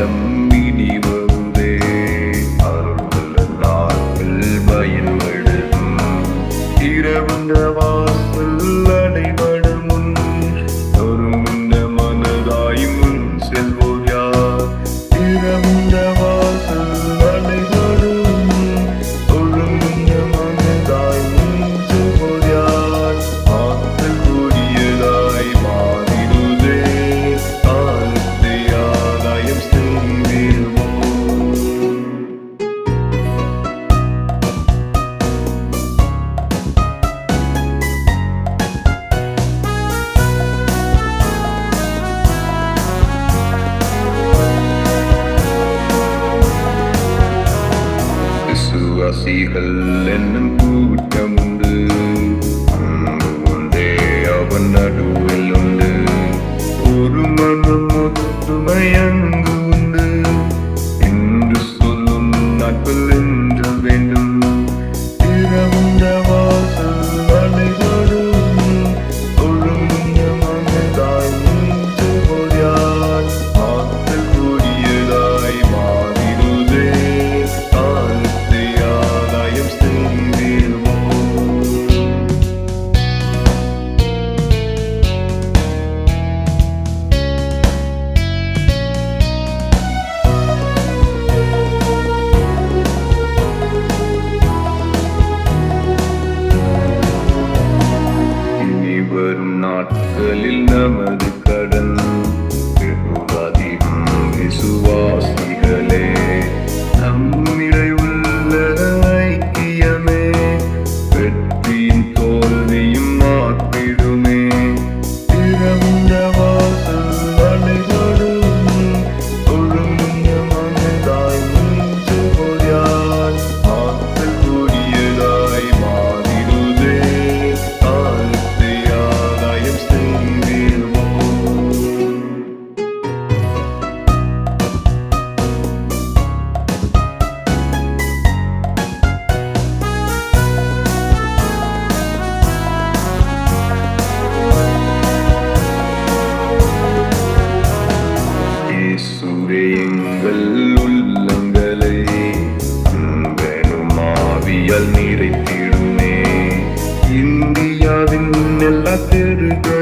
the விசுவாசிகள் என்னும் கூட்டம் உண்டு. அன்பு ஒன்றே அவன் நடுவில் உண்டு. எங்கள் உள்ளங்களை நிறைத்திடுமே. இந்தியாவின் எல்லா தெருகள்